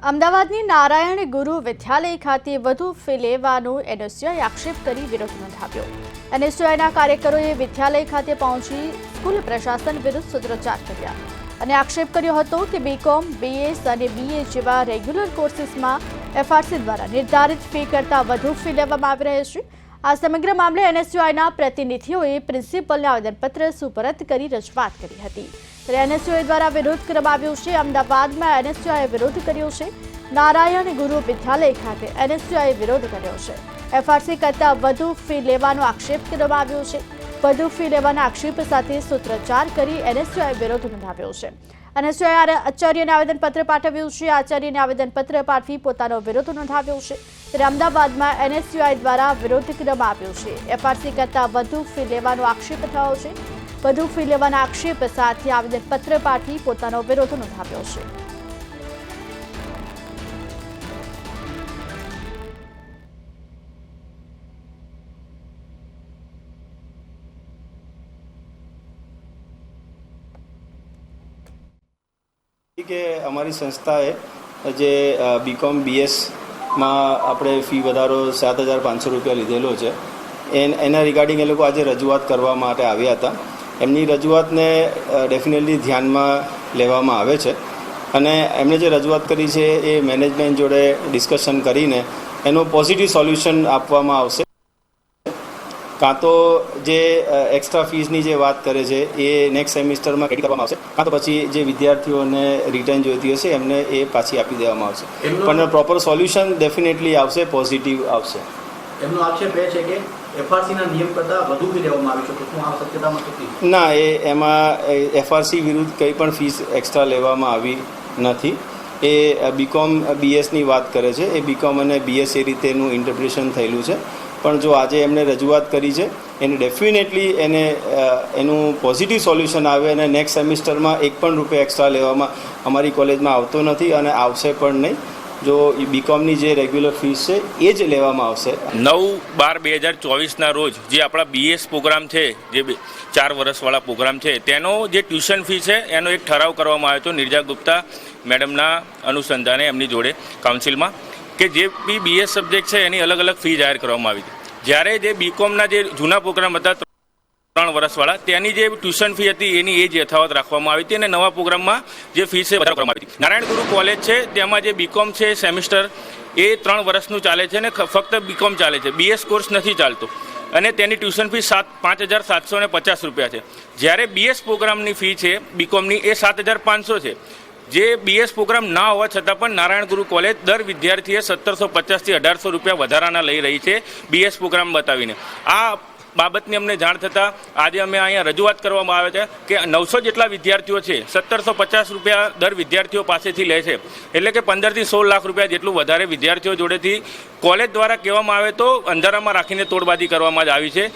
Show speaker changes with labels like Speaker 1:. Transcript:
Speaker 1: અમદાવાદની નારાયણ ગુરુ વિદ્યાલય ખાતે વધુ ફી લેવાનું એનએસયુઆઈ આક્ષેપ કરી વિરોધ નોંધાવ્યો. એનએસયુઆઈના કાર્યકરોએ વિદ્યાલય ખાતે પહોંચી સ્કૂલ પ્રશાસન વિરુદ્ધ સૂત્રોચ્ચાર કર્યા અને આક્ષેપ કર્યો હતો કે બીકોમ બીએસ અને બીએ જેવા રેગ્યુલર કોર્સીસમાં એફઆરસી દ્વારા નિર્ધારિત ફી કરતાં વધુ ફી લેવામાં આવી રહી છે આ સમગ્ર મામલે એનએસયુઆઈના પ્રતિનિધિઓએ પ્રિન્સિપલને આવેદનપત્ર સુપરત કરી રજૂઆત કરી હતી. ત્યારે એનએસયુઆઈ દ્વારા વિરોધ કરવામાં આવ્યો છે. અમદાવાદમાં એનએસયુઆઈએ વિરોધ કર્યો છે. નારાયણ ગુરુ વિદ્યાલય ખાતે એનએસયુઆઈએ વિરોધ કર્યો છે. એફઆરસી કરતાં વધુ ફી લેવાનો આક્ષેપ કરવામાં આવ્યો છે. વધુ ફી લેવાના આક્ષેપ સાથે સૂત્રોચ્ચાર કરી એનએસયુઆઈએ વિરોધ નોંધાવ્યો છે. એનએસયુઆઈએ આચાર્યને આવેદનપત્ર પાઠવ્યું છે. આચાર્યને આવેદનપત્ર પાઠવી પોતાનો વિરોધ નોંધાવ્યો છે. ત્યારે અમદાવાદમાં એનએસયુઆઈ દ્વારા વિરોધ કરવામાં આવ્યો છે. એફઆરસી કરતાં વધુ ફી લેવાનો આક્ષેપ થયો છે. વધુ ફી લેવાના આક્ષેપ સાથે આવેદનપત્ર પાઠવી પોતાનો વિરોધ નોંધાવ્યો છે.
Speaker 2: કે અમારી સંસ્થાએ જે બીકોમ બીએસમાં આપણે ફી વધારો સાત હજાર પાંચસો રૂપિયા લીધેલો છે. એન, એના રિગાર્ડિંગ એ લોકો આજે રજૂઆત કરવા માટે આવ્યા હતા. એમની રજૂઆતને ડેફિનેટલી ધ્યાનમાં લેવામાં આવે છે. અને એમણે જે રજૂઆત કરી છે એ મેનેજમેન્ટ જોડે ડિસ્કશન કરીને એનું પોઝિટિવ સોલ્યુશન આપવામાં આવશે. કાં તો જે એક્સ્ટ્રા ફીઝની જે વાત કરે છે એ નેક્સ્ટ સેમિસ્ટરમાં રેડી કરવામાં આવશે. કાં તો પછી જે વિદ્યાર્થીઓને રિટર્ન જોઈતી હશે એમને એ પાછી આપી દેવામાં આવશે. પણ પ્રોપર સોલ્યુશન ડેફિનેટલી આવશે પોઝિટિવ આવશે.
Speaker 3: એમનો આક્ષેપ એ છે કે એફઆરસીના નિયમ કરતાં વધુ ફી લેવામાં આવી છે તો શું આ શક્યતામાં કેટલી
Speaker 2: ના એ એમાં એફઆરસી વિરુદ્ધ કંઈ પણ ફીસ એક્સ્ટ્રા લેવામાં આવી નથી. એ બીકોમ બીએસની વાત કરે છે. એ બીકોમ અને બીએસ એ રીતેનું ઇન્ટરપ્રિટેશન થયેલું છે. પણ જો આજે એમણે રજૂઆત કરી છે, એને ડેફિનેટલી એને એનું પોઝિટિવ સોલ્યુશન આવે અને નેક્સ્ટ સેમિસ્ટરમાં એક પણ રૂપિયા એક્સ્ટ્રા લેવામાં અમારી કોલેજમાં આવતો નથી અને આવશે પણ નહીં. જો બીકોમની જે રેગ્યુલર ફીસ છે, એ જ લેવામાં આવશે.
Speaker 4: નવ બાર બે હજાર ચોવીસના રોજ જે આપણા બીએસ પ્રોગ્રામ છે, જે ચાર વર્ષવાળા પ્રોગ્રામ છે, તેનો જે ટ્યુશન ફી છે, એનો એક ઠરાવ કરવામાં આવ્યો હતો નિર્જા ગુપ્તા મેડમના અનુસંધાને એમની જોડે કાઉન્સિલમાં કે જે બી બીએસ સબ્જેક્ટ છે એની અલગ અલગ ફી જાહેર કરવામાં આવી હતી. જ્યારે જે બીકોમના જે જૂના પ્રોગ્રામ હતા, ત્રણ વર્ષવાળા તેની જે ટ્યુશન ફી હતી, એની એ જ યથાવત રાખવામાં આવી હતી અને નવા પ્રોગ્રામમાં જે ફી છે વધારો કરવામાં આવી હતી. નારાયણ ગુરુ કોલેજ છે, તેમાં જે બીકોમ છે સેમિસ્ટર એ ત્રણ વર્ષનું ચાલે છે અને ફક્ત બીકોમ ચાલે છે. બીએસ કોર્સ નથી ચાલતો. અને તેની ટ્યુશન ફી સાત, પાંચ હજાર સાતસો પચાસ રૂપિયા છે. જ્યારે બીએસ પ્રોગ્રામની ફી છે બીકોમની એ સાત હજાર પાંચસો છે. જે બીએસ પ્રોગ્રામ ના હોવા છતાં પણ નારાયણ ગુરુ કોલેજ દર વિદ્યાર્થીએ સત્તરસો પચાસથી અઢારસો રૂપિયા વધારાના લઈ રહી છે બીએસ પ્રોગ્રામ બતાવીને. આ બાબતની અમને જાણ થતાં આજે અમે અહીંયા રજૂઆત કરવામાં આવે છે કે નવસો જેટલા વિદ્યાર્થીઓ છે સત્તરસો પચાસ રૂપિયા દર વિદ્યાર્થીઓ પાસેથી લે છે. એટલે કે પંદરથી સોળ લાખ રૂપિયા જેટલું વધારે વિદ્યાર્થીઓ જોડેથી કોલેજ દ્વારા કહેવામાં આવે તો અંધારામાં રાખીને તોડબાજી કરવામાં જ આવી છે.